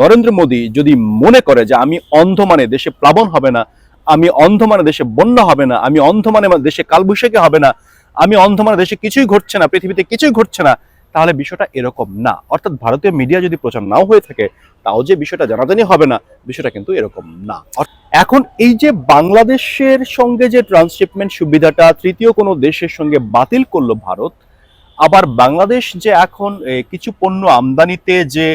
নরেন্দ্র মোদী যদি মনে করে যে আমি অন্ধ মানে দেশে প্লাবন হবে না, আমি অন্ধ মানে দেশে বন্যা হবে না, আমি অন্ধ মানে দেশে কালবৈশাখী হবে না, আমি অন্ধ মানে দেশে কিছুই ঘটছে না, পৃথিবীতে কিছুই ঘটছে না, তাহলে বিষয়টা এরকম না। অর্থাৎ ভারতীয় মিডিয়া যদি প্রচার নাও হয়ে থাকে, তাও যে বিষয়টা জানাজানি হবে না, বিষয়টা কিন্তু এরকম না। এখন এই যে বাংলাদেশের সঙ্গে যে ট্রান্সশিপমেন্ট সুবিধাটা তৃতীয় কোনো দেশের সঙ্গে বাতিল করল ভারত, আবার বাংলাদেশ যে এখন কিছু পণ্য আমদানিতে যে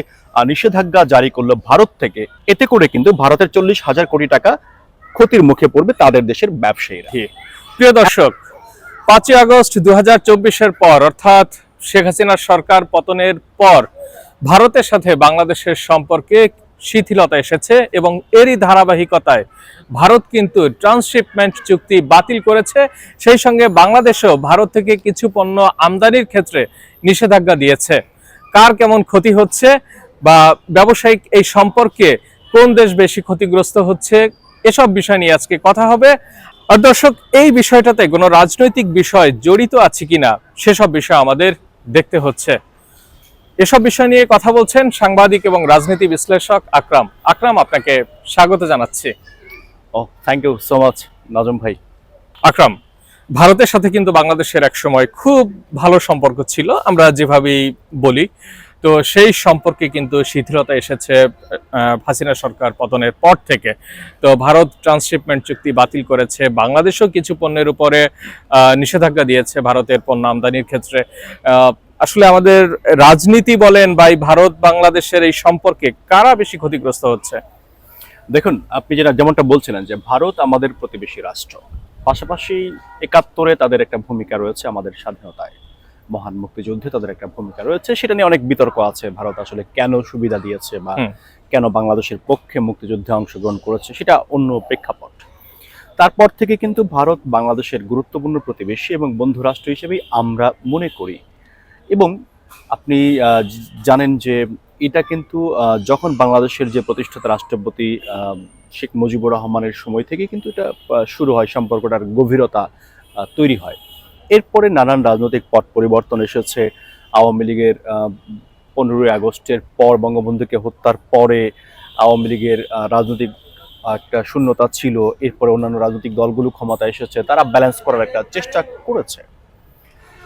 নিষেধাজ্ঞা জারি করল ভারত থেকে। এতে করে কিন্তু ভারতের চল্লিশ হাজার কোটি টাকা ক্ষতির মুখে পড়বে তাদের দেশের ব্যবসায়ীরা। প্রিয় দর্শক, পাঁচই আগস্ট দু হাজার পর, অর্থাৎ শেখ হাসিনার সরকার পতনের পর, ভারতের সাথে বাংলাদেশের সম্পর্কে শিথিলতা এসেছে এবং এরই ধারাবাহিকতায় ভারত কিন্তু ট্রান্সশিপমেন্ট চুক্তি বাতিল করেছে। সেই সঙ্গে বাংলাদেশেও ভারত থেকে কিছু পণ্য আমদানির ক্ষেত্রে নিষেধাজ্ঞা দিয়েছে। কার কেমন ক্ষতি হচ্ছে বা ব্যবসায়িক এই সম্পর্কে কোন দেশ বেশি ক্ষতিগ্রস্ত হচ্ছে এসব বিষয় নিয়ে আজকে কথা হবে। আর দর্শক এই বিষয়টাতে কোনো রাজনৈতিক বিষয় জড়িত আছে কিনা সেসব বিষয় আমাদের দেখতে হচ্ছে। এসব বিষয় নিয়ে কথা বলছেন সাংবাদিক এবং রাজনীতি বিশ্লেষক আকরাম। আকরাম আপনাকে স্বাগত জানাচ্ছি। ও thank you so much Nazm ভাই। আকরাম ভারতের সাথে কিন্তু বাংলাদেশের এক সময় খুব ভালো সম্পর্ক ছিল আমরা যেভাবেই বলি। তো সেই সম্পর্কে কিন্তু শিথিলতা এসেছে হাসিনা সরকার পতনের পর থেকে। তো ভারত ট্রান্সশিপমেন্ট চুক্তি বাতিল করেছে, বাংলাদেশও কিছু পণ্যের উপরে নিষেধাজ্ঞা দিয়েছে ভারতের পণ্য আমদানির ক্ষেত্রে। আসলে আমাদের রাজনীতি বলেন বা ভারত বাংলাদেশের এই সম্পর্কে কারা বেশি ক্ষতিগ্রস্ত হচ্ছে? দেখুন, আপনি যেটা, যেমনটা বলছিলেন যে ভারত আমাদের প্রতিবেশী রাষ্ট্র। পাশাপাশি একাত্তরে তাদের একটা ভূমিকা রয়েছে আমাদের স্বাধীনতায়। মহান মুক্তিযুদ্ধে তাদের একটা ভূমিকা রয়েছে। সেটা নিয়ে অনেক বিতর্ক আছে। ভারত আসলে কেন সুবিধা দিয়েছে বা কেন বাংলাদেশের পক্ষে মুক্তিযুদ্ধে অংশগ্রহণ করেছে সেটা অন্য প্রেক্ষাপট। তারপর থেকে কিন্তু ভারত বাংলাদেশের গুরুত্বপূর্ণ প্রতিবেশী এবং বন্ধু রাষ্ট্র হিসেবেই আমরা মনে করি। এবং আপনি আহ, জানেন যে এটা কিন্তু আহ, যখন বাংলাদেশের যে প্রতিষ্ঠাতা রাষ্ট্রপতি আহ, শেখ মুজিবুর রহমানের সময় থেকে কিন্তু এটা শুরু হয় সম্পর্কটার গভীরতা তৈরি হয়। এরপরে নানান রাজনৈতিক পট পরিবর্তন এসেছে। আওয়ামী লীগের পনেরোই আগস্টের পর বঙ্গবন্ধুকে হত্যার পরে আওয়ামী লীগের রাজনৈতিক একটা শূন্যতা ছিল। এরপরে অন্যান্য রাজনৈতিক দলগুলো ক্ষমতা এসেছে। তারা ব্যালেন্স করার একটা চেষ্টা করেছে।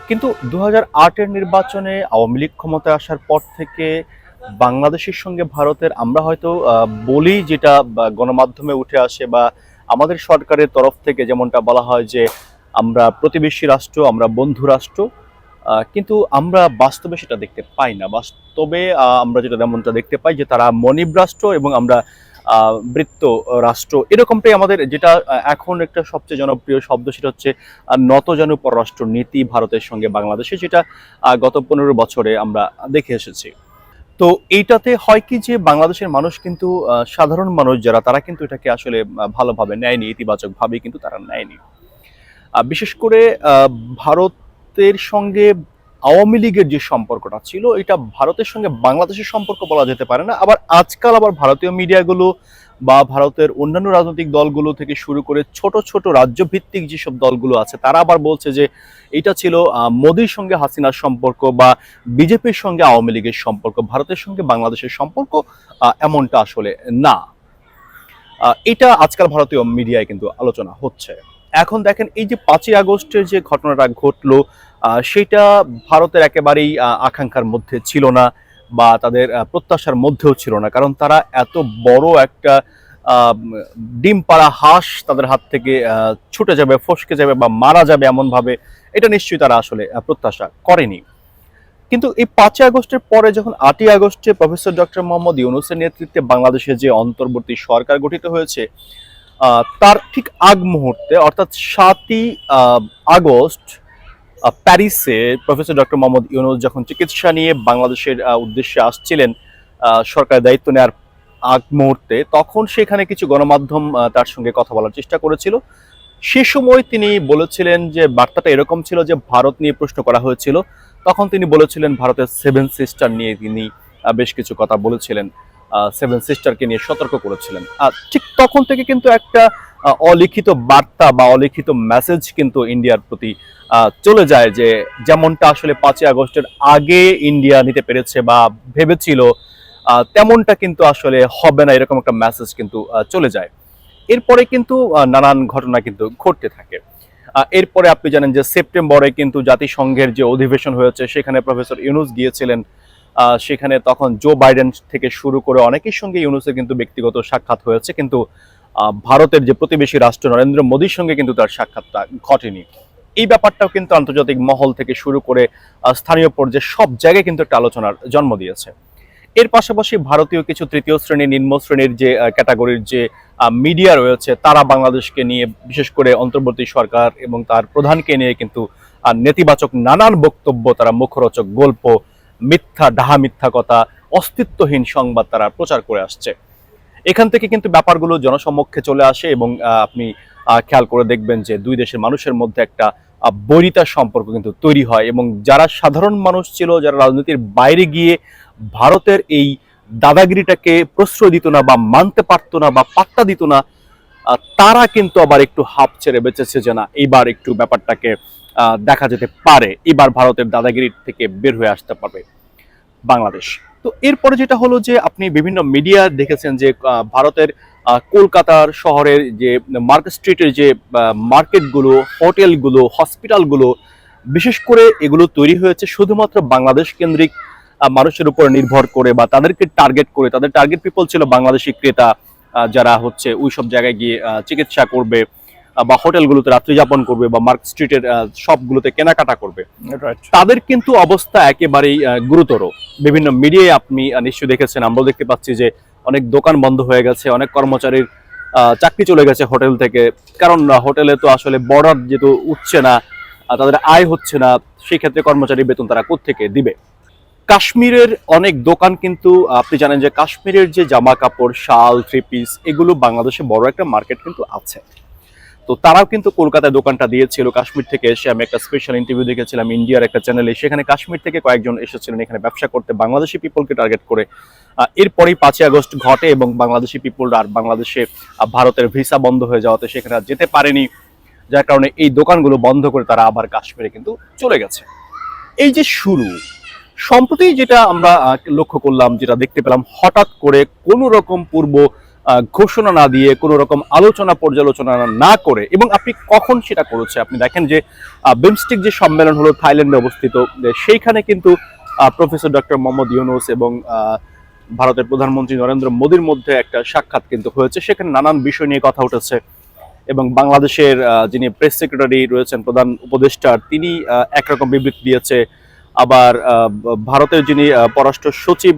কিন্তু দু হাজার আটের নির্বাচনে আওয়ামী লীগ ক্ষমতায় আসার পর থেকে বাংলাদেশের সঙ্গে ভারতের, আমরা হয়তো বলি যেটা গণমাধ্যমে উঠে আসে বা আমাদের সরকারের তরফ থেকে যেমনটা বলা হয় যে আমরা প্রতিবেশী রাষ্ট্র, আমরা বন্ধু রাষ্ট্র কিন্তু আমরা বাস্তবে সেটা দেখতে পাই না। বাস্তবে আমরা যেটা যেমনটা দেখতে পাই যে তারা মনিব রাষ্ট্র এবং আমরা বৃত্ত রাষ্ট্র। এরকমটাই আমাদের যেটা এখন একটা সবচেয়ে জনপ্রিয় শব্দ, সেটা হচ্ছে নতজানু পররাষ্ট্র নীতি ভারতের সঙ্গে বাংলাদেশে, যেটা গত পনেরো বছরে আমরা দেখে এসেছি। তো এইটাতে হয় কি যে, বাংলাদেশের মানুষ কিন্তু সাধারণ মানুষ যারা, তারা কিন্তু এটাকে আসলে ভালোভাবে নেয়নি ইতিবাচক ভাবে কিন্তু তারা নেয়নি। বিশেষ করে ভারতের সঙ্গে আওয়ামী লীগের যে সম্পর্কটা ছিল, এটা ভারতের সঙ্গে বাংলাদেশের সম্পর্ক বলা যেতে পারে না। আবার আজকাল আবার ভারতীয় মিডিয়াগুলো বা ভারতের অন্যান্য রাজনৈতিক দলগুলো থেকে শুরু করে ছোট ছোট রাজ্যভিত্তিক যেসব দলগুলো আছে, তারা আবার বলছে যে এটা ছিল মোদির সঙ্গে হাসিনার সম্পর্ক বা বিজেপির সঙ্গে আওয়ামী লীগের সম্পর্ক। ভারতের সঙ্গে বাংলাদেশের সম্পর্ক এমনটা আসলে না। এটা আজকাল ভারতীয় মিডিয়ায় কিন্তু আলোচনা হচ্ছে। এখন দেখেন এই যে পাঁচই আগস্টের যে ঘটনাটা ঘটলো সেটা ভারতের একেবারেই আকাঙ্ক্ষার মধ্যে ছিল না বা তাদের প্রত্যাশার মধ্যেও ছিল না। কারণ তারা এত বড় একটা ডিম পাড়া হাঁস তাদের হাত থেকে ছুটে যাবে, ফসকে যাবে বা মারা যাবে এমন ভাবে এটা নিশ্চয়ই তারা আসলে প্রত্যাশা করেনি। কিন্তু এই পাঁচই আগস্টের পরে যখন আটই আগস্টে প্রফেসর ডক্টর মোহাম্মদ ইউনুসের নেতৃত্বে বাংলাদেশে যে অন্তর্বর্তী সরকার গঠিত হয়েছে তার ঠিক আগ মুহূর্তে, অর্থাৎ সাতই আগস্ট প্যারিসে প্রফেসর ডক্টর মোহাম্মদ ইউনুস যখন চিকিৎসা নিয়ে বাংলাদেশের উদ্দেশ্যে আসছিলেন সরকারের দায়িত্ব নেওয়ার আগ মুহূর্তে, তখন সেখানে কিছু গণমাধ্যম তার সঙ্গে কথা বলার চেষ্টা করেছিল। সে সময় তিনি বলেছিলেন যে, বার্তাটা এরকম ছিল যে, ভারত নিয়ে প্রশ্ন করা হয়েছিল। তখন তিনি বলেছিলেন, ভারতের সেভেন সিস্টার নিয়ে তিনি বেশ কিছু কথা বলেছিলেন। সেভেন সিস্টারকে নিয়ে সতর্ক করেছিলেন। আর ঠিক তখন থেকে কিন্তু একটা অলিখিত বার্তা বা অলিখিত মেসেজ কিন্তু ইন্ডিয়ার প্রতি চলে যায় যে যেমনটা আসলে পাঁচই আগস্টের আগে ইন্ডিয়া নিতে পেরেছে বা ভেবেছিল তেমনটা কিন্তু আসলে হবে না, এরকম একটা মেসেজ কিন্তু চলে যায়। এরপরে কিন্তু নানান ঘটনা কিন্তু ঘটতে থাকে। এরপরে আপনি জানেন যে সেপ্টেম্বরে কিন্তু জাতিসংঘের যে অধিবেশন হয়েছে, সেখানে প্রফেসর ইউনুস গিয়েছিলেন সেখানে তখন জো বাইডেন থেকে শুরু করে অনেকের সঙ্গে ইউনুসের কিন্তু ব্যক্তিগত সাক্ষাৎ হয়েছে, কিন্তু ভারতের যে প্রতিবেশী রাষ্ট্র নরেন্দ্র মোদীর সঙ্গে কিন্তু তার সাক্ষাৎটা ঘটেনি। এই ব্যাপারটাও কিন্তু আন্তর্জাতিক মহল থেকে শুরু করে স্থানীয় পর্যায়ে সব জায়গায় কিন্তু একটা আলোচনার জন্ম দিয়েছে। এর পাশাপাশি ভারতীয় কিছু তৃতীয় শ্রেণি, নিম্ন শ্রেণির যে ক্যাটাগরির যে মিডিয়া রয়েছে, তারা বাংলাদেশকে নিয়ে বিশেষ করে অন্তর্বর্তী সরকার এবং তার প্রধানকে নিয়ে কিন্তু নেতিবাচক নানান বক্তব্য, তারা মুখরোচক গল্প মিথ্যা, ডাহা মিথ্যা কথা, অস্তিত্বহীন সংবাদ তারা প্রচার করে আসছে। এখান থেকে কিন্তু ব্যাপারগুলো জনসমক্ষে চলে আসে এবং আপনি খেয়াল করে দেখবেন যে দুই দেশের মানুষের মধ্যে একটা বৈরিতার সম্পর্ক কিন্তু তৈরি হয় এবং যারা সাধারণ মানুষ ছিল, যারা রাজনীতির বাইরে গিয়ে ভারতের এই দাদাগিরিটাকে প্রশ্রয় দিত না বা মানতে পারতো না বা পাত্তা দিত না তারা কিন্তু আবার একটু হাফ ছেড়ে বেঁচেছে যে না, এইবার একটু ব্যাপারটাকে দেখা যেতে পারে। এবার ভারতের দাদাগিরি থেকে বের হয়ে আসতে পারবে বাংলাদেশ। তো এরপরে যেটা হলো যে, আপনি বিভিন্ন মিডিয়া দেখেছেন যে ভারতের কলকাতার শহরের যে মার্কেট স্ট্রিটের যে মার্কেটগুলো হোটেলগুলো হসপিটালগুলো বিশেষ করে এগুলো তৈরি হয়েছে শুধুমাত্র বাংলাদেশ কেন্দ্রিক মানুষের উপর নির্ভর করে বা তাদেরকে টার্গেট করে। তাদের টার্গেট পিপল ছিল বাংলাদেশি ক্রেতা যারা হচ্ছে ওই সব জায়গায় গিয়ে চিকিৎসা করবে। বা হোটেলগুলোতে রাত্রি যাপন করবে বা মার্ক স্ট্রিটের সবগুলোতে কেনাকাটা করবে। তাদের কিন্তু অবস্থা একেবারেই গুরুতর। বিভিন্ন মিডিয়ায় আপনি নিশ্চয়ই দেখেছেন আমরাও দেখতে পাচ্ছি যে অনেক দোকান বন্ধ হয়ে গেছে অনেক কর্মচারীর চাকরি চলে গেছে হোটেল থেকে। কারণ হোটেলে তো আসলে বর্ডার যেহেতু উঠছে না তাদের আয় হচ্ছে না সেই ক্ষেত্রে কর্মচারী বেতন তারা কোত্থেকে দিবে? কাশ্মীরের অনেক দোকান কিন্তু আপনি জানেন যে কাশ্মীরের যে জামা কাপড় শাল থ্রি পিস এগুলো বাংলাদেশে বড় একটা মার্কেট কিন্তু আছে। তো তারাও কিন্তু কলকাতায় দোকানটা দিয়েছিল। কাশ্মীর থেকে এসে আমি একটা স্পেশাল ইন্টারভিউ দেখেছিলাম, ইন্ডিয়ার একটা চ্যানেলে সেখানে কাশ্মীর থেকে কয়েকজন এসেছিলেন, এখানে ব্যবসা করতে। বাংলাদেশি পিপলকে টার্গেট করে। এরপরেই পাঁচই আগস্ট ঘটে এবং বাংলাদেশি পিপল আর বাংলাদেশে ভারতের ভিসা বন্ধ হয়ে যাওয়াতে সেখানে আর যেতে পারেনি। যার কারণে এই দোকানগুলো বন্ধ করে তারা আবার কাশ্মীরে কিন্তু চলে গেছে। এই যে শুরু, সম্প্রতি যেটা আমরা লক্ষ্য করলাম, যেটা দেখতে পেলাম, হঠাৎ করে কোনো রকম পূর্ব ঘোষণা না দিয়ে কোনো রকম আলোচনা পর্যালোচনা না করে, এবং আপনি কখন সেটা করেছে? আপনি দেখেন যে বিমস্টিক যে সম্মেলন হলো থাইল্যান্ডে অবস্থিত সেইখানে কিন্তু প্রফেসর ডক্টর মোহাম্মদ ইউনুস এবং ভারতের প্রধানমন্ত্রী নরেন্দ্র মোদীর মধ্যে একটা সাক্ষাৎ কিন্তু হয়েছে, সেখানে নানান বিষয় নিয়ে কথা উঠেছে। এবং বাংলাদেশের যিনি প্রেস সেক্রেটারি রয়েছেন, প্রধান উপদেষ্টা, তিনি একরকম বিবৃতি দিয়েছে। আবার ভারতের যিনি পররাষ্ট্র সচিব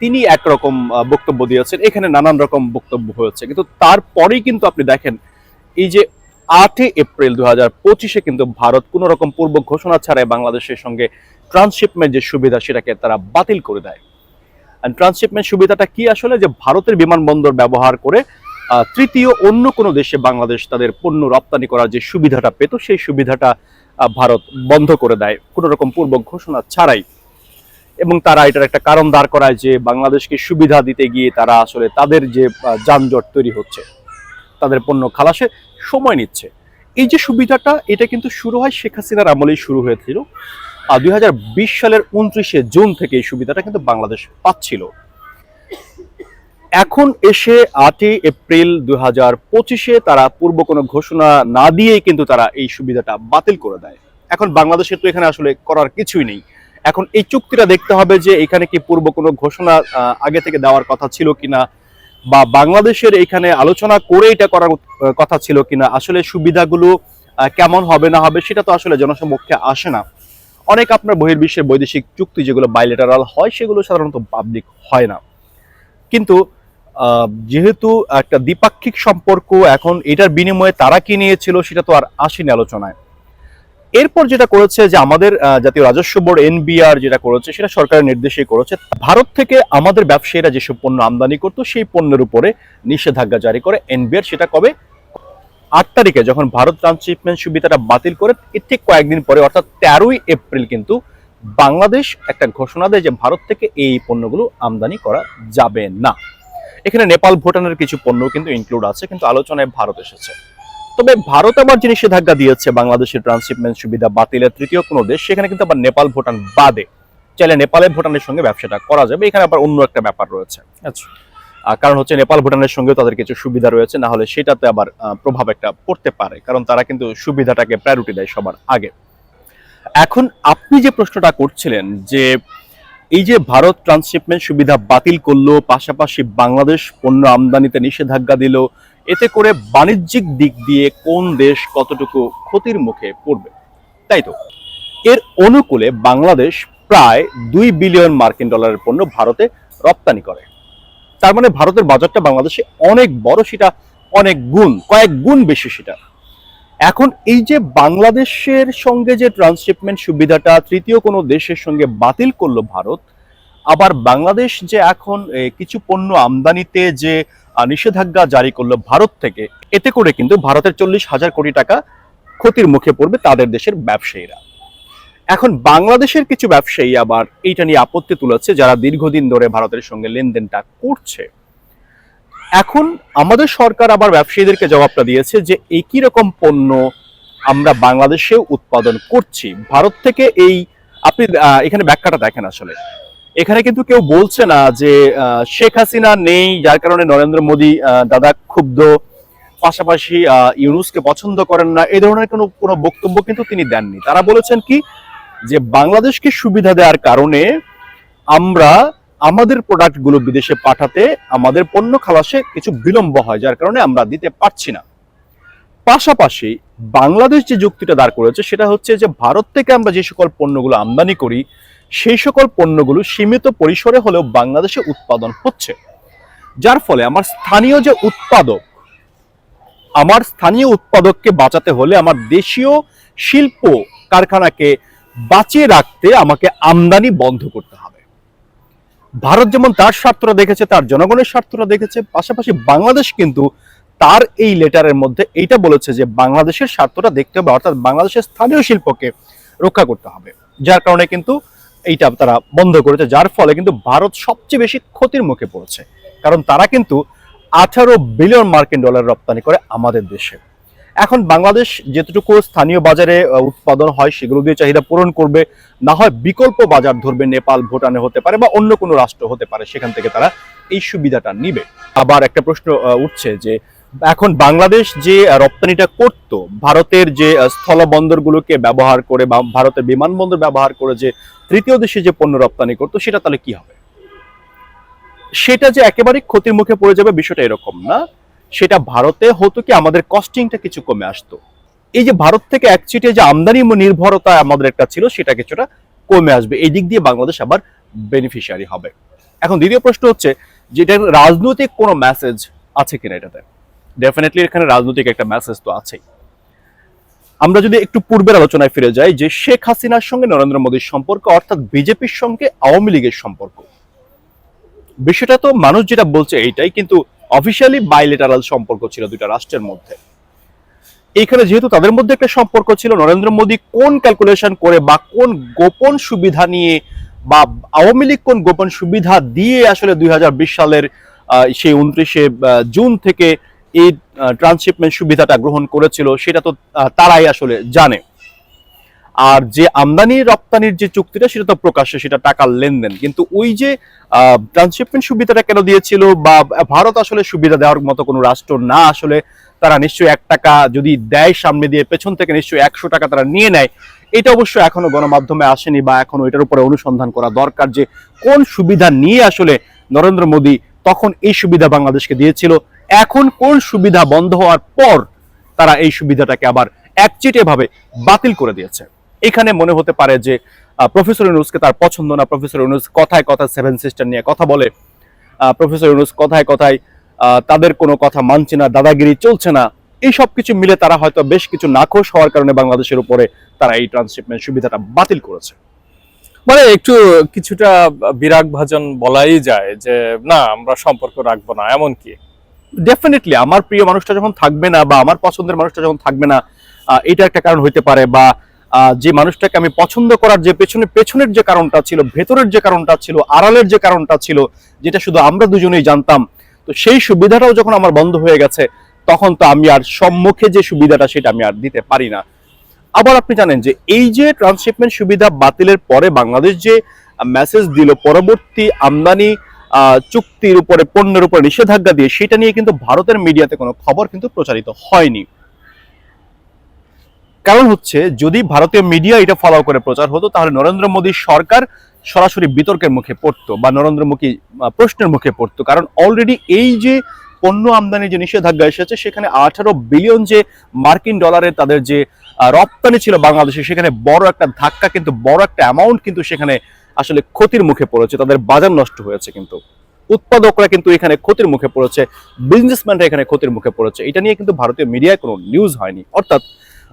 তিনি একরকম বক্তব্য দিয়েছেন। এখানে নানান রকম বক্তব্য হয়েছে। কিন্তু তারপরেই কিন্তু আপনি দেখেন, এই যে আটই এপ্রিল দু হাজার পঁচিশে কিন্তু ভারত কোনো রকম পূর্ব ঘোষণা ছাড়াই বাংলাদেশের সঙ্গে ট্রান্সশিপমেন্ট যে সুবিধা, সেটাকে তারা বাতিল করে দেয়। ট্রান্সশিপমেন্ট সুবিধাটা কি আসলে? যে ভারতের বিমানবন্দর ব্যবহার করে তৃতীয় অন্য কোনো দেশে বাংলাদেশ তাদের পণ্য রপ্তানি করার যে সুবিধাটা পেত, সেই সুবিধাটা ভারত বন্ধ করে দেয়। কোনো রকম পূর্ব ঘোষণা ছাড়াই। এবং তারা এটার একটা কারণ দাঁড় করায় যে বাংলাদেশকে সুবিধা দিতে গিয়ে তারা আসলে তাদের যে যানজট তৈরি হচ্ছে, তাদের পণ্য খালাসে সময় নিচ্ছে। এই যে সুবিধাটা, এটা কিন্তু শুরু হয় শেখ হাসিনার আমলেই শুরু হয়েছিল। আর দুই সালের উনত্রিশে জুন থেকে এই সুবিধাটা কিন্তু বাংলাদেশ পাচ্ছিল। এখন এসে আটই এপ্রিল দুই হাজার পঁচিশে তারা পূর্ব কোনো ঘোষণা না দিয়েই কিন্তু তারা এই সুবিধাটা বাতিল করে দেয়। এখন বাংলাদেশের তো এখানে আসলে করার কিছুই নেই। এখন এই চুক্তিটা দেখতে হবে যে এখানে কি পূর্ব কোনো ঘোষণা আগে থেকে দেওয়ার কথা ছিল কিনা, বা বাংলাদেশের এখানে আলোচনা করে এটা করার কথা ছিল কিনা, আসলে সুবিধাগুলো কেমন হবে না হবে সেটা তো আসলে জনসমক্ষে আসে না। অনেক আপনার বহির্বিশ্বের বৈদেশিক চুক্তি যেগুলো বাইলেটারাল হয়, সেগুলো সাধারণত পাবলিক হয় না। কিন্তু যেহেতু একটা দ্বিপাক্ষিক সম্পর্ক, এখন এটার বিনিময়ে তারা কি নিয়েছিল সেটা তো আর আসেনি আলোচনায়। এরপর যেটা করেছে যে আমাদের জাতীয় রাজস্ব বোর্ড, এনবিআর যেটা করেছে, সেটা সরকারের নির্দেশেই করেছে। ভারত থেকে আমাদের ব্যবসায়ীরা যেসব পণ্য আমদানি করতো, সেই পণ্যের উপরে নিষেধাজ্ঞা জারি করে এনবিআর। সেটা কবে? আট তারিখে, যখন ভারত ট্রান্সশিপমেন্ট সুবিধাটা বাতিল করে এর ঠিক কয়েকদিন পরে, অর্থাৎ তেরোই এপ্রিল কিন্তু বাংলাদেশ একটা ঘোষণা দেয় যে ভারত থেকে এই পণ্যগুলো আমদানি করা যাবে না। এখানে নেপাল, ভুটানের কিছু পণ্য কিন্তু ইনক্লুড আছে, কিন্তু আলোচনায় ভারত এসেছে। তবে ভারত আবার যে নিষেধাজ্ঞা দিয়েছে বাংলাদেশের ট্রান্সশিপমেন্ট সুবিধা বাতিলের তৃতীয় কোনো দেশ সেখানে কিন্তু আবার নেপাল ভুটান বাদে। চাইলে নেপালে ভুটানের সঙ্গে ব্যবসাটা করা যাবে। এখানে আবার অন্য একটা ব্যাপার রয়েছে। আচ্ছা। কারণ হচ্ছে নেপাল ভুটানের সঙ্গেও তাদের কিছু সুবিধা রয়েছে না হলে সেটাতে আবার প্রভাব একটা পড়তে পারে। কারণ তারা কিন্তু সুবিধাটাকে প্রায়োরিটি দেয় সবার আগে। এখন আপনি যে প্রশ্নটা করছিলেন যে এই যে ভারত ট্রান্সশিপমেন্ট সুবিধা বাতিল করল পাশাপাশি বাংলাদেশ পণ্য আমদানিতে নিষেধাজ্ঞা দিল এতে করে বাণিজ্যিক দিক দিয়ে কোন দেশ কতটুকু ক্ষতির মুখে পড়বে? তাই তো? এর অনুকূলে বাংলাদেশ প্রায় দুই বিলিয়ন মার্কিন ডলারের পণ্য ভারতে রপ্তানি করে। তার মানে ভারতের বাজারটা বাংলাদেশে অনেক বড়, সেটা অনেক গুণ, কয়েক গুণ বেশি সেটা। এখন এই যে বাংলাদেশের সঙ্গে যে ট্রান্সশিপমেন্ট সুবিধাটা তৃতীয় কোনো দেশের সঙ্গে বাতিল করল ভারত, আবার বাংলাদেশ যে এখন কিছু পণ্য আমদানিতে যে নিষেধাজ্ঞা জারি করল ভারত থেকে। এতে করে কিন্তু ভারতের চল্লিশ হাজার কোটি টাকা ক্ষতির মুখে পড়বে তাদের দেশের ব্যবসায়ীরা। এখন বাংলাদেশের কিছু ব্যবসায়ী আবার এইটা নিয়ে আপত্তি তুলেছে যারা দীর্ঘদিন ধরে ভারতের সঙ্গে লেনদেনটা করছে। এখন আমাদের সরকার আবার ব্যবসায়ীদেরকে জবাবটা দিয়েছে যে একই রকম পণ্য আমরা বাংলাদেশেও উৎপাদন করছি। ভারত থেকে এই, আপনি এখানে ব্যাখ্যাটা দেখেন আসলে। এখানে কিন্তু কেউ বলছে না যে শেখ হাসিনা নেই, যার কারণে নরেন্দ্র মোদী দাদা ক্ষুব্ধ। পাশাপাশি ইউনুসকে পছন্দ করেন না। এই ধরনের কোনো কোনো বক্তব্য কিন্তু তিনি দেননি। তারা বলেছেন কি, যে বাংলাদেশকে সুবিধা দেওয়ার কারণে আমরা আমাদের প্রোডাক্টগুলো বিদেশে পাঠাতে, আমাদের পণ্য খালাসে কিছু বিলম্ব হয়, যার কারণে আমরা দিতে পারছি না। পাশাপাশি, বাংলাদেশ যে যুক্তিটা দাঁড় করেছে, সেটা হচ্ছে যে, ভারত থেকে আমরা যে সকল পণ্যগুলো আমদানি করি সেই সকল পণ্যগুলো সীমিত পরিসরে হলেও বাংলাদেশে উৎপাদন হচ্ছে। যার ফলে আমার স্থানীয় যে উৎপাদক, আমার স্থানীয় উৎপাদককে বাঁচাতে হলে আমার দেশীয় শিল্প কারখানাকে বাঁচিয়ে রাখতে আমাকে আমদানি বন্ধ করতে হবে। ভারত যেমন তার স্বার্থটা দেখেছে, তার জনগণের স্বার্থটা দেখেছে, পাশাপাশি বাংলাদেশ কিন্তু তার এই লেটারের মধ্যে এইটা বলেছে যে বাংলাদেশের স্বার্থটা দেখতে হবে, অর্থাৎ বাংলাদেশের স্থানীয় শিল্পকে রক্ষা করতে হবে। যার কারণে কিন্তু এইটা তারা বন্ধ করেছে, যার ফলে কিন্তু ভারত সবচেয়ে বেশি ক্ষতির মুখে পড়েছে। কারণ তারা কিন্তু আঠারো বিলিয়ন মার্কিন ডলার রপ্তানি করে আমাদের দেশে। এখন বাংলাদেশ যেটুকু স্থানীয় বাজারে উৎপাদন হয় সেগুলো দিয়ে চাহিদা পূরণ করবে, না হয় বিকল্প বাজার ধরবে, নেপাল, ভুটানে হতে পারে বা অন্য কোনো রাষ্ট্র হতে পারে, সেখান থেকে তারা এই সুবিধাটা নিবে। আবার একটা প্রশ্ন উঠছে যে এখন বাংলাদেশ যে রপ্তানিটা করত, ভারতের যে স্থলবন্দরগুলোকে ব্যবহার করে বা ভারতের বিমানবন্দর ব্যবহার করে যে তৃতীয় দেশে যে পণ্য রপ্তানি করতো, সেটা তাহলে কি হবে? সেটা যে একেবারে ক্ষতির মুখে পড়ে যাবে বিষয়টা এরকম না। সেটা ভারতে হতো কি, আমাদের কস্টিংটা কিছু কমে আসতো। এই যে ভারত থেকে একচিটে যে আমদানি নির্ভরতা আমাদের একটা ছিল, সেটা কিছুটা কমে আসবে। এই দিক দিয়ে বাংলাদেশ আবার বেনিফিশিয়ারি হবে। এখন দ্বিতীয় প্রশ্ন হচ্ছে, যে এটার রাজনৈতিক কোনো মেসেজ আছে কিনা এটাতে? ডেফিনেটলি এখানে রাজনৈতিক একটা মেসেজ তো আছেই। আমরা যদি একটু পূর্বের আলোচনায় ফিরে যাই, যে শেখ হাসিনার সঙ্গে নরেন্দ্র মোদীর সম্পর্ক, অর্থাৎ বিজেপির সঙ্গে আওয়ামী লীগের সম্পর্ক। বিষয়টা তো মানুষ যেটা বলছে এইটাই, কিন্তু অফিসিয়ালি বাইলেটারাল সম্পর্ক ছিল দুইটা রাষ্ট্রের মধ্যে। এইখানে যেহেতু তাদের মধ্যে একটা সম্পর্ক ছিল, নরেন্দ্র মোদী কোন ক্যালকুলেশন করে বা কোন গোপন সুবিধা নিয়ে বা আওয়ামী লীগ কোন গোপন সুবিধা দিয়ে আসলে দুই হাজার বিশ সালের সেই উনত্রিশে জুন থেকে এই ট্রান্সশিপমেন্ট সুবিধাটা গ্রহণ করেছিল, সেটা তো তারাই আসলে জানে। আর যে আমদানি রপ্তানির যে চুক্তিটা, সেটা তো প্রকাশ্যে সেটা টাকার লেনদেন। কিন্তু ওই যে ট্রান্সশিপমেন্ট সুবিধাটা কেন দিয়েছিল বা ভারত আসলে সুবিধা দেওয়ার মতো কোনো রাষ্ট্র না আসলে, তারা নিশ্চয়ই এক টাকা যদি দেয় সামনে দিয়ে, পেছন থেকে নিশ্চয়ই একশো টাকা তারা নিয়ে নেয়। এটা অবশ্য এখনও গণমাধ্যমে আসেনি বা এখনও এটার উপরে অনুসন্ধান করা দরকার যে কোন সুবিধা নিয়ে আসলে নরেন্দ্র মোদী তখন এই সুবিধা বাংলাদেশকে দিয়েছিল। এখন কোন সুবিধা বন্ধ হওয়ার পর তারা এই সুবিধাটাকে আবার একচিটে ভাবে বাতিল করে দিয়েছে। এখানে মনে হতে পারে যে প্রফেসর ইউনুসকে তার পছন্দ না। প্রফেসর ইউনুস কথায় কথায় সেভেন সিস্টার নিয়ে কথা বলে। প্রফেসর ইউনুস কথায় কথায় তাদের কোনো কথা মানছে না, দাদাগিরি চলছে না। এই সব কিছু মিলে তারা হয়তো বেশ কিছু নাখোশ হওয়ার কারণে বাংলাদেশের উপরে তারা এই ট্রান্সশিপমেন্ট সুবিধাটা বাতিল করেছে। মানে একটু কিছুটা বিরাগ ভাজন বলাই যায় যে, না, আমরা সম্পর্ক রাখব না। এমন কি ডেফিনেটলি আমার প্রিয় মানুষটা যখন থাকবে না বা আমার পছন্দের মানুষটা যখন থাকবে না এটা একটা কারণ হইতে পারে বা যে মানুষটাকে আমি পছন্দ করার যে পেছনে, পেছনের যে কারণটা ছিল, ভেতরের যে কারণটা ছিল, আড়ালের যে কারণটা ছিল, যেটা শুধু আমরা দুজনেই জানতাম, তো সেই সুবিধাটাও যখন আমার বন্ধ হয়ে গেছে, তখন তো আমি আর সম্মুখে যে সুবিধাটা, সেটা আমি আর দিতে পারি না। আবার আপনি জানেন যে এই যে ট্রান্সশিপমেন্ট সুবিধা বাতিলের পরে বাংলাদেশ যে মেসেজ দিল, পরবর্তী আমদানি চুক্তির উপরে, পণ্যের উপরে নিষেধাজ্ঞা দিয়ে সেটা নিয়ে কিন্তু ভারতের মিডিয়াতে কোনো খবর কিন্তু প্রচারিত হয়নি। কারণ হচ্ছে, যদি ভারতীয় মিডিয়া এটা ফলো করে প্রচার হতো, তাহলে নরেন্দ্র মোদী সরকার সরাসরি বিতর্কের মুখে পড়তো বা নরেন্দ্র মোদী প্রশ্নের মুখে পড়তো। কারণ অলরেডি এই যে পণ্য আমদানি যে নিষেধাজ্ঞা এসেছে, সেখানে আঠারো বিলিয়ন যে মার্কিন ডলারের তাদের যে রপ্তানি ছিল বাংলাদেশে, সেখানে বড় একটা ধাক্কা কিন্তু, বড় একটা অ্যামাউন্ট কিন্তু সেখানে আসলে ক্ষতির মুখে পড়েছে, তাদের বাজার নষ্ট হয়েছে কিন্তু। উৎপাদকরা কিন্তু এখানে ক্ষতির মুখে পড়েছে বিজনেসম্যানরা এখানে ক্ষতির মুখে পড়েছে। এটা নিয়ে কিন্তু ভারতীয় মিডিয়ায় কোনো নিউজ হয়নি। অর্থাৎ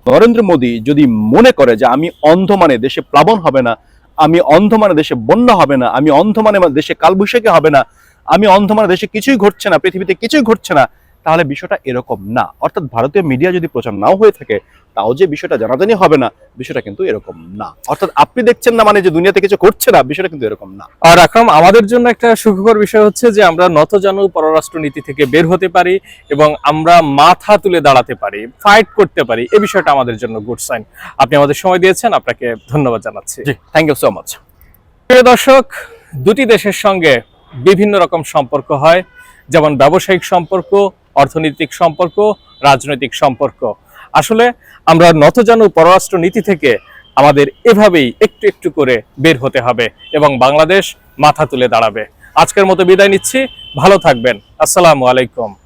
নরেন্দ্র মোদী যদি মনে করে যে আমি অন্ধ মানে দেশে প্লাবন হবে না, আমি অন্ধ মানে দেশে বন্যা হবে না, আমি অন্ধ মানে দেশে কালবৈশাখী হবে না, আমি অন্ধ মানে দেশে কিছুই ঘটছে না, পৃথিবীতে কিছুই ঘটছে না তাহলে বিষয়টা এরকম না। অর্থাৎ ভারতীয় মিডিয়া যদি প্রচার নাও হয়ে থাকে তাও যে বিষয়টা জানাজানি হবে না বিষয়টা কিন্তু এরকম না। অর্থাৎ আপনি দেখছেন না মানে যে দুনিয়াতে কিছু করছে না বিষয়টা কিন্তু এরকম না। আর আকরাম আমাদের জন্য একটা সুখকর বিষয় হচ্ছে যে আমরা নতজানু পররাষ্ট্র নীতি থেকে বের হতে পারি এবং আমরা মাথা তুলে দাঁড়াতে পারি ফাইট করতে পারি। এই বিষয়টা আমাদের জন্য গুড সাইন আপনি আমাদের সময় দিয়েছেন আপনাকে ধন্যবাদ জানাচ্ছি। থ্যাংক ইউ সো মাচ প্রিয় দর্শক দুটি দেশের সঙ্গে বিভিন্ন রকম সম্পর্ক হয়। যেমন ব্যবসায়িক সম্পর্ক অর্থনৈতিক সম্পর্ক, রাজনৈতিক সম্পর্ক। আসলে আমরা নতজানু পররাষ্ট্র নীতি থেকে আমাদের এভাবেই একটু একটু করে বের হতে হবে এবং বাংলাদেশ মাথা তুলে দাঁড়াবে। আজকের মতো বিদায় নিচ্ছি। ভালো থাকবেন। আসসালামু আলাইকুম।